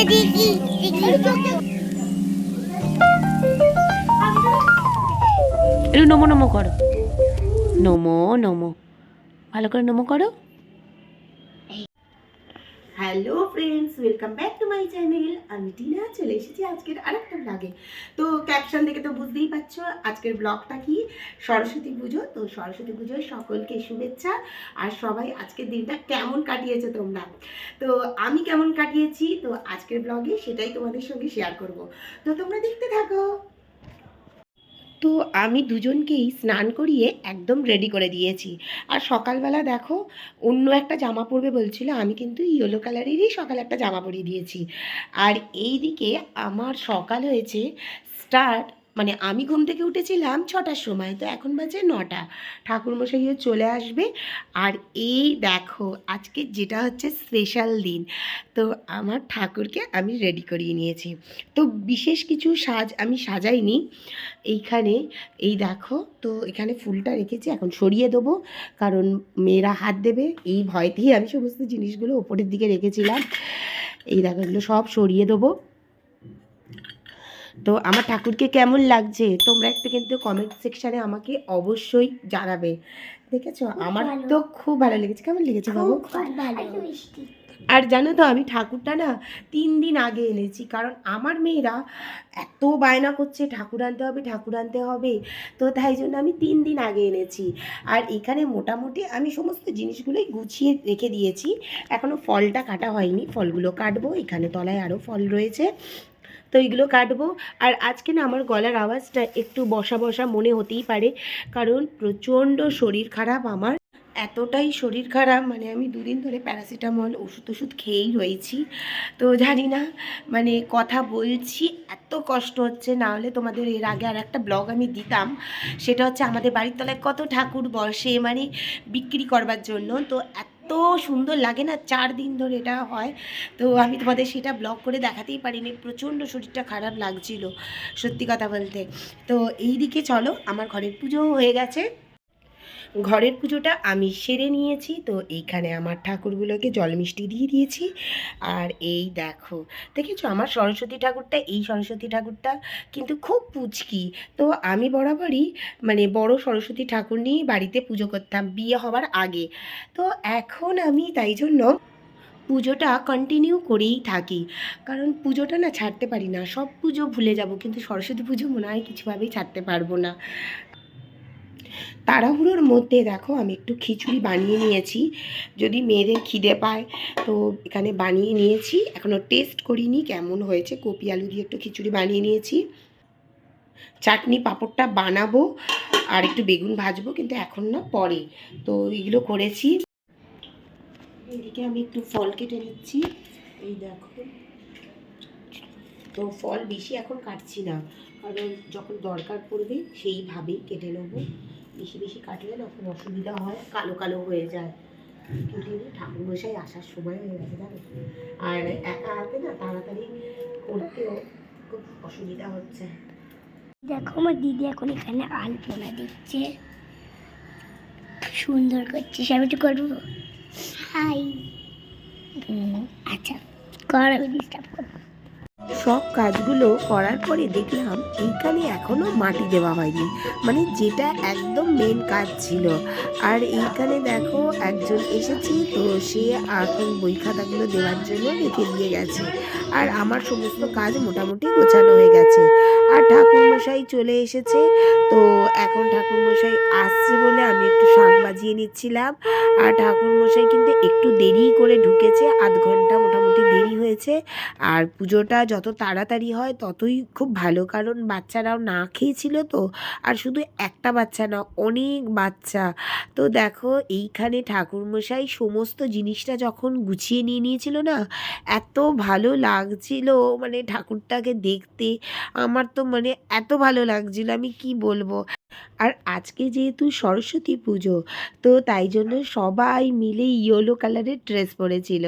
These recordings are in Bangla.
একটু নমো নমো করো। নমো নমো। ভালো করে নমো করো। Hello friends, welcome back to my channel. আমি টিনা, চলে এসেছি আজকের আরেকটা ব্লগে তো ক্যাপশন দেখে তো বুঝতেই পারছ, আজকের ব্লগটা কি? সরস্বতী পুজো। তো সরস্বতী পুজোয় সকলকে শুভেচ্ছা, আর সবাই আজকের দিনটা কেমন কাটিয়েছে তোমরা? তো আমি কেমন কাটিয়েছি? তো আজকের ব্লগে সেটাই তোমাদের সঙ্গে শেয়ার করব। তো তোমরা দেখতে থাকো। তো আমি দুজনকেই স্নান করিয়ে একদম রেডি করে দিয়েছি। আর সকালবেলা দেখো, অন্য একটা জামা পরবে বলছিল, আমি কিন্তু ইয়েলো কালারেরই সকালে একটা জামা পরিয়ে দিয়েছি। আর এই দিকে আমার সকাল হয়েছে স্টার্ট মানে আমি ঘুম থেকে উঠেছিলাম ছটার সময়, তো এখন বাজে নটা। ঠাকুরমশাইও চলে আসবে। আর এই দেখো, আজকে যেটা হচ্ছে স্পেশাল দিন, তো আমার ঠাকুরকে আমি রেডি করিয়ে নিয়েছি। তো বিশেষ কিছু সাজ আমি সাজাইনি এইখানে। এই দেখো, তো এখানে ফুলটা রেখেছি, এখন সরিয়ে দেবো, কারণ মেয়েরা হাত দেবে। এই ভয়তেই আমি সমস্ত জিনিসগুলো ওপরের দিকে রেখেছিলাম। এই দেখো সব সরিয়ে দেবো। তো আমার ঠাকুরকে কেমন লাগছে? তোমরা একটু কিন্তু কমেন্ট সেকশানে আমাকে অবশ্যই জানাবে। দেখেছ? আমার তো খুব ভালো লেগেছে। কেমন লেগেছে বাবু? ভালো। আর জানো তো আমি ঠাকুরটা না তিন দিন আগে এনেছি। কারণ আমার মেয়েরা এত বায়না করছে ঠাকুর আনতে হবে ঠাকুর আনতে হবে। তো তাই জন্য আমি তিন দিন আগে এনেছি। আর এখানে মোটামুটি আমি সমস্ত জিনিসগুলোই গুছিয়ে রেখে দিয়েছি। এখনও ফলটা কাটা হয়নি। ফলগুলো কাটবো। এখানে তলায় আরও ফল রয়েছে। তো এইগুলো কাটবো। আর আজকে না আমার গলার আওয়াজটা একটু বসা বসা মনে হতেই পারে, কারণ প্রচণ্ড শরীর খারাপ আমার। এতটাই শরীর খারাপ মানে আমি দুদিন ধরে প্যারাসিটামল ওষুধ ওষুধ খেয়েই রয়েছি। তো জানি না মানে কথা বলছি, এত কষ্ট হচ্ছে, না হলে তোমাদের এর আগে আর একটা ব্লগ আমি দিতাম। সেটা হচ্ছে আমাদের বাড়ির তলায় কত ঠাকুর বসে মানে বিক্রি করবার জন্য। তো এত সুন্দর লাগে না, চার দিন ধরে এটা হয়। তো আমি তোমাদের সেটা ব্লগ করে দেখাতেই পারিনি, প্রচণ্ড শরীরটা খারাপ লাগছিল, সত্যি কথা বলতে। তো এই দিকে চলো, আমার ঘরের পুজোও হয়ে গেছে। ঘরের পুজোটা আমি সেরে নিয়েছি, তো এইখানে আমার ঠাকুরগুলোকে জল মিষ্টি দিয়ে দিয়েছি। আর এই দেখো, দেখেছ আমার সরস্বতী ঠাকুরটা? এই সরস্বতী ঠাকুরটা কিন্তু খুব পুচকি। তো আমি বরাবরই মানে বড় সরস্বতী ঠাকুর নিয়ে বাড়িতে পুজো করতাম বিয়ে হওয়ার আগে। তো এখন আমি তাই জন্য পুজোটা কন্টিনিউ করেই থাকি। কারণ পুজোটা না ছাড়তে পারি না, সব পুজো ভুলে যাব, কিন্তু সরস্বতী পুজো মনে হয় কিছুভাবেই ছাড়তে পারব না। তাড়াহুড়োর মধ্যে দেখো আমি একটু খিচুড়ি বানিয়ে নিয়েছি। যদি মেয়েদের খিদে পায়, তো এখানে বানিয়ে নিয়েছি। এখনও টেস্ট করিনি কেমন হয়েছে। কপি আলু দিয়ে একটু খিচুড়ি বানিয়ে নিয়েছি। চাটনি পাঁপড়টা বানাবো আর একটু বেগুন ভাজবো, কিন্তু এখন না পরে। তো এগুলো করেছি। এদিকে আমি একটু ফল কেটে নিচ্ছি। এই দেখো। তো ফল বেশি এখন কাটছি না। কারণ যখন দরকার পড়বে সেইভাবেই কেটে নেব। বেশি বেশি কাটলে না খুব অসুবিধা হয় কালো কালো হয়ে যায়। কেটে নিই ঠাকুরমশাই আসার সময় হয়ে গেছে জানো? আর একা হাতে না তাড়াতাড়ি করতেও খুব অসুবিধা হচ্ছে। দেখো আমার দিদি এখন এখানে আলপনা দিচ্ছে। সুন্দর করছে সব একটু করব? হাই। আচ্ছা কর আমি ডিস্টার্ব করব সব কাজগুলো করার পরে দেখলাম এইখানে এখনও মাটি দেওয়া হয়নি। মানে যেটা একদম মেন কাজ ছিল। আর এইখানে দেখো একজন এসেছি, তো সে এখন বই খাতাগুলো দেওয়ার জন্য রেখে দিয়ে গেছে। আর আমার সমস্ত কাজ মোটামুটি গোছানো হয়ে গেছে। আর ঠাকুরমশাই চলে এসেছে, তো এখন ঠাকুরমশাই আসছে বলে আমি একটু শাক বাজিয়ে নিচ্ছিলাম। আর ঠাকুরমশাই কিন্তু একটু দেরি করে ঢুকেছে, আধ ঘণ্টা মোটামুটি দেরি হয়েছে। আর পুজোটা যত তাড়াতাড়ি হয় ততই খুব ভালো। কারণ বাচ্চারাও না খেয়েছিল তো, আর শুধু একটা বাচ্চা না, অনেক বাচ্চা। তো দেখো, এইখানে ঠাকুরমশাই সমস্ত জিনিসটা যখন গুছিয়ে নিয়ে নিয়েছিল না, এত ভালো লাগছিল মানে ঠাকুরটাকে দেখতে। আমার তো মানে এত ভালো লাগছিল, আমি কি বলব? আর আজকে যেহেতু সরস্বতী পুজো, তো তাই জন্য সবাই মিলে ইয়েলো কালারের ড্রেস পরেছিল।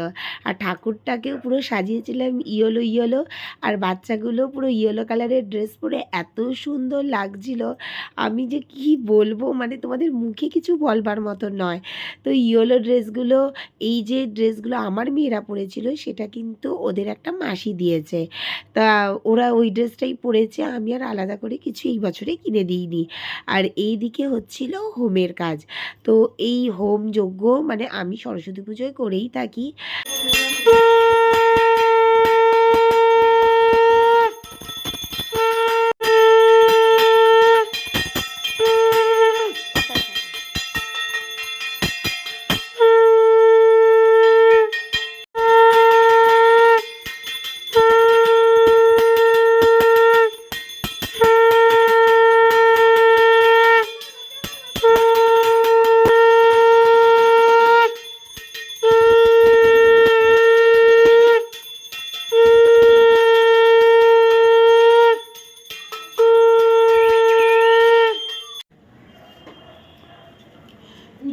আর ঠাকুরটাকেও পুরো সাজিয়েছিলাম ইয়েলো ইয়েলো, আর বাচ্চাগুলো পুরো ইয়েলো কালারের ড্রেস পরে এত সুন্দর লাগছিল। আমি যে কি বলব মানে তোমাদের মুখে কিছু বলবার মতো নয়। তো ইয়েলো ড্রেসগুলো, এই যে ড্রেসগুলো আমার মেয়েরা পরেছিল, সেটা কিন্তু ওদের একটা মাসি দিয়েছে। তা ওরা ওই ড্রেসটাই পরেছে, আমি আর আলাদা করে কিছু এই বছরে কিনে দিইনি। আর এই দিকে হচ্ছিল হোমের কাজ। তো এই হোম যজ্ঞ মানে আমি সরস্বতী পুজোয় করেই থাকি।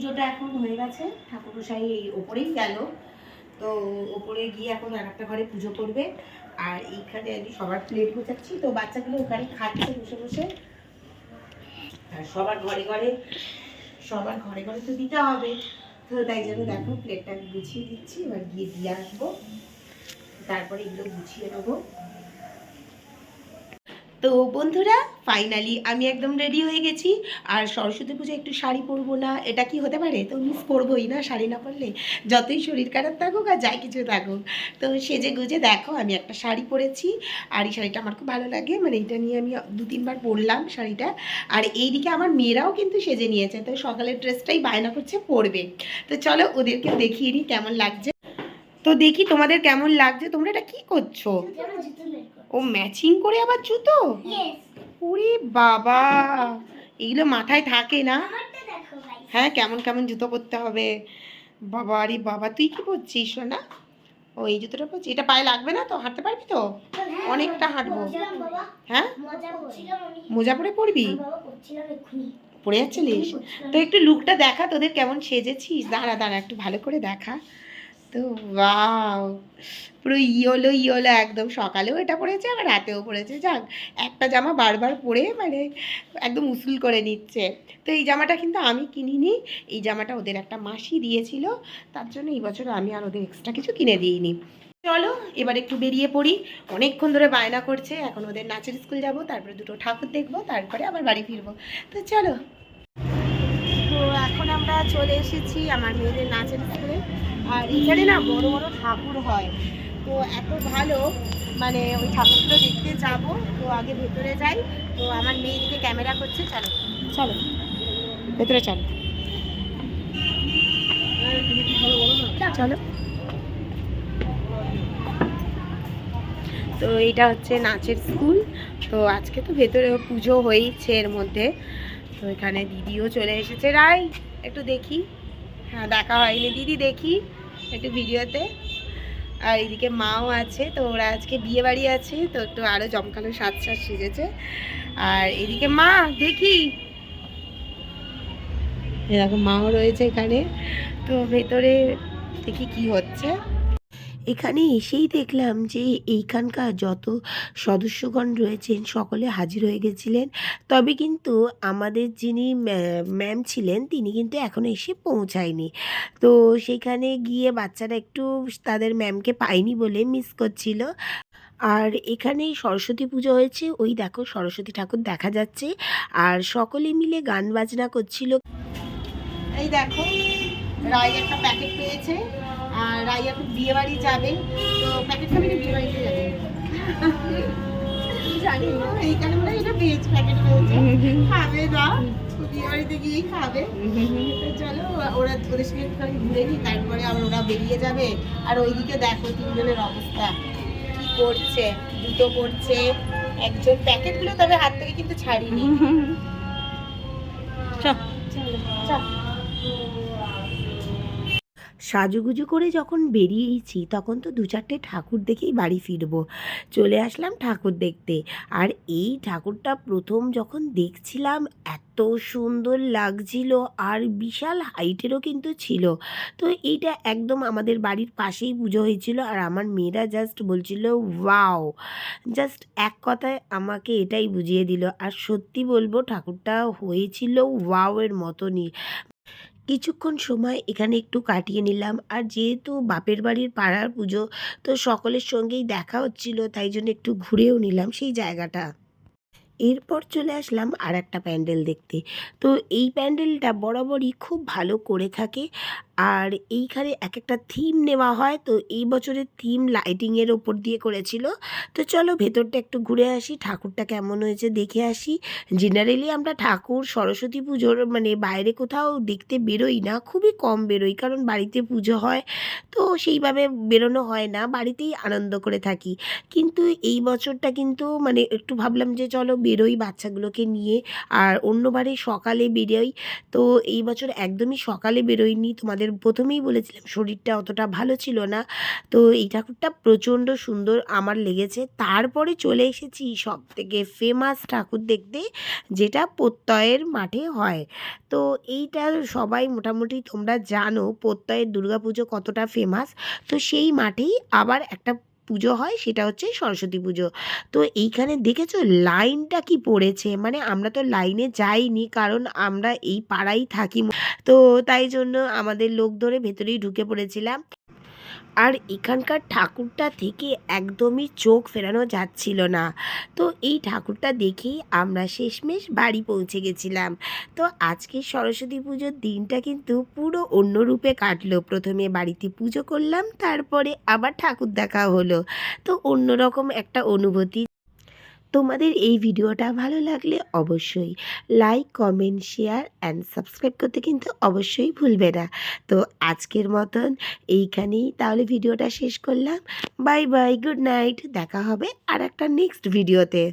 পুজোটা এখন হয়ে গেছে ঠাকুর ঠাকুরমশাই এই ওপরেই গেল। তো ওপরে গিয়ে এখন আর একটা ঘরে পুজো করবে। আর এইখানে আমি সবার প্লেট গোছাচ্ছি। তো বাচ্চাগুলো ওখানে খাচ্ছে বসে বসে। আর সবার ঘরে ঘরে, সবার ঘরে ঘরে তো দিতে হবে। তো তাই জন্য দেখো প্লেটটা গুছিয়ে দিচ্ছি। এবার গিয়ে দিয়ে আসব। তারপরে এগুলো গুছিয়ে নেব। তো বন্ধুরা ফাইনালি আমি একদম রেডি হয়ে গেছি। আর সরস্বতী পুজো একটু শাড়ি পরবো না, এটা কি হতে পারে? তো মিস করবোই না শাড়ি না পরলে। যতই শরীর খারাপ থাকুক আর যাই কিছু থাকুক। তো সেজে গুজে দেখো, আমি একটা শাড়ি পরেছি। আর এই শাড়িটা আমার খুব ভালো লাগে। মানে এটা নিয়ে আমি দু তিনবার পরলাম শাড়িটা। আর এইদিকে আমার মেয়েরাও কিন্তু সেজে নিয়েছে। তো সকালের ড্রেসটাই বায়না করছে, পরবে। তো চলো ওদেরকে দেখিয়ে নিই কেমন লাগছে। তো দেখি তোমাদের কেমন লাগছে। তোমরা এটা কি করছ? ও ম্যাচিং করে আবার জুতো? ওরে বাবা! এগুলো মাথায় থাকে না? হ্যাঁ কেমন কেমন জুতো পরতে হবে? বাবা আরে বাবা তুই কি পরছিস সোনা? ও এই জুতোটা পরছিস? এটা পায়ে লাগবে না তো? হাঁটতে পারবি তো? অনেকটা হাঁটবো। হ্যাঁ? মোজা পরে পরবি? পরে যাচ্ছিলিস? তো একটু লুকটা দেখা তোদের কেমন সেজেছিস? দাঁড়া দাঁড়া একটু ভালো করে দেখা। তো ওয়াও। পুরো ইয়োলো ইয়োলো, একদম সকালেও এটা পরেছে আবার রাতেও পরেছে যাক, একটা জামা বারবার পরে মানে একদম উসুল করে নিচ্ছে। তো এই জামাটা কিন্তু আমি কিনিনি, এই জামাটা ওদের একটা মাসি দিয়েছিল, তার জন্য এই বছর আমি আর ওদের এক্সট্রা কিছু কিনে দিইনি। চলো, এবার একটু বেরিয়ে পড়ি। অনেকক্ষণ ধরে বায়না করছে, এখন ওদের নাচের স্কুল যাব, তারপরে দুটো ঠাকুর দেখব, তারপরে আবার বাড়ি ফিরবো। তো চলো। তো এখন আমরা চলে এসেছি আমার মেয়েদের নাচের স্কুলে। আর এখানে না বড় বড় ঠাকুর হয়। তো এত ভালো মানে ওই ঠাকুরগুলো দেখতে যাব, তো আগে ভেতরে যাই। তো আমার মেয়ে এদিকে ক্যামেরা করছে, চলো। চলো। ভেতরে চলো। চলো। তো এটা হচ্ছে নাচের স্কুল। তো আজকে তো ভেতরে পুজো হয়েইছে এর মধ্যে। তো এখানে দিদিও চলে এসেছে। রাই, একটু দেখি। হ্যাঁ দেখা হয়নি। দিদি দেখি। একটু ভিডিওতে। আর এদিকে মাও আছে, তো ওরা আজকে বিয়ে বাড়ি আছে, তো একটু আরও জমকালো সাজ সাজ সেজেছে। আর এদিকে মা, দেখি। এরকম মাও রয়েছে এখানে। তো ভেতরে দেখি কি হচ্ছে। এখানে এসেই দেখলাম যে এইখানকার যত সদস্যগণ রয়েছেন, সকলে হাজির হয়ে গেছিলেন। তবে কিন্তু আমাদের যিনি ম্যাম ছিলেন, তিনি কিন্তু এখনও এসে পৌঁছায়নি। তো সেখানে গিয়ে বাচ্চারা একটু তাদের ম্যামকে পায়নি বলে মিস করছিল। আর এখানে সরস্বতী পুজো হয়েছে, ওই দেখো সরস্বতী ঠাকুর দেখা যাচ্ছে। আর সকলে মিলে গান বাজনা করছিল। এই দেখো রাই একটা প্যাকেট পেয়েছে। আর রাই এখন বিয়ে বাড়ি যাবে তো প্যাকেট খাবে বিয়ে বাড়িতে যাবে? জানি না হয় এটা ভেজ প্যাকেট পেয়েছে খাবে না বিয়ে বাড়িতে গিয়েই খাবে। চলো ওরা ওদের সঙ্গে ঘুরে নিই তারপরে আবার ওরা বেরিয়ে যাবে। আর ওইদিকে দেখো তিনজনের অবস্থা কি করছে? দুটো করছে একজন প্যাকেটগুলো তবে হাত থেকে কিন্তু ছাড়িনি। চলো চল। সাজুগুজু করে যখন বেরিয়েছি, তখন তো দু চারটে ঠাকুর দেখেই বাড়ি ফিরবো। চলে আসলাম ঠাকুর দেখতে। আর এই ঠাকুরটা প্রথম যখন দেখছিলাম, এত সুন্দর লাগছিল আর বিশাল হাইটেরও কিন্তু ছিল। তো এইটা একদম আমাদের বাড়ির পাশেই পুজো হয়েছিল আর আমার মেয়েরা জাস্ট বলছিল, ওয়াও! জাস্ট এক কথায় আমাকে এটাই বুঝিয়ে দিল। আর সত্যি বলব, ঠাকুরটা হয়েছিল ওয়াও এর মতনই। কিছুক্ষণ সময় এখানে একটু কাটিয়ে নিলাম। আর যেহেতু বাপের বাড়ির পাড়ার পুজো, তো সকলের সঙ্গেই দেখা হচ্ছিল, তাই জন্য একটু ঘুরেও নিলাম সেই জায়গাটা। এরপর চলে আসলাম আর একটা প্যান্ডেল দেখতে। তো এই প্যান্ডেলটা বরাবরই খুব ভালো করে থাকে। আর এইখানে এক একটা থিম নেওয়া হয়। তো এই বছরের থিম লাইটিংয়ের ওপর দিয়ে করেছিল। তো চলো ভেতরটা একটু ঘুরে আসি, ঠাকুরটা কেমন হয়েছে দেখে আসি। জেনারেলি আমরা ঠাকুর, সরস্বতী পুজোর মানে বাইরে কোথাও দেখতে বেরোই না, খুবই কম বেরোই কারণ বাড়িতে পুজো হয়। তো সেইভাবে বেরোনো হয় না, বাড়িতেই আনন্দ করে থাকি। কিন্তু এই বছরটা কিন্তু মানে একটু ভাবলাম যে চলো বেরোই বাচ্চাগুলোকে নিয়ে। আর অন্যবারে সকালে বেরোই। তো এই বছর একদমই সকালে বেরোইনি তোমাদের প্রথমেই বলেছিলাম শরীরটা অতটা ভালো ছিল না। তো এই ঠাকুরটা প্রচণ্ড সুন্দর আমার লেগেছে। তারপরে চলে এসেছি সব থেকে ফেমাস ঠাকুর দেখতে, যেটা প্রত্যয়ের মাঠে হয়। তো এইটা সবাই মোটামুটি তোমরা জানো, প্রত্যয়ের দুর্গাপুজো কতটা ফেমাস তো সেই মাঠেই আবার একটা পুজো হয় সেটা হচ্ছে সরস্বতী পুজো। তো এইখানে দেখেছ লাইনটা কি পড়েছে? মানে আমরা তো লাইনে যাইনি কারণ আমরা এই পাড়াই থাকি। তো তাই জন্য আমাদের লোক ধরে ভেতরেই ঢুকে পড়েছিলাম। আর এখানকার ঠাকুরটা থেকে একদমই চোখ ফেরানো যাচ্ছিল না। তো এই ঠাকুরটা দেখেই আমরা শেষমেশ বাড়ি পৌঁছে গেছিলাম। তো আজকে সরস্বতী পুজোর দিনটা কিন্তু পুরো অন্য রূপে কাটলো। প্রথমে বাড়িতে পুজো করলাম, তারপরে আবার ঠাকুর দেখা হলো। তো অন্যরকম একটা অনুভূতি তোমাদের এই ভিডিওটা ভালো লাগলে অবশ্যই like comment share and subscribe করতে কিন্তু অবশ্যই ভুলবে না। তো আজকের মতন এইখানেই তাহলে ভিডিওটা শেষ করলাম। বাই বাই গুড নাইট দেখা হবে আর একটা নেক্সট ভিডিওতে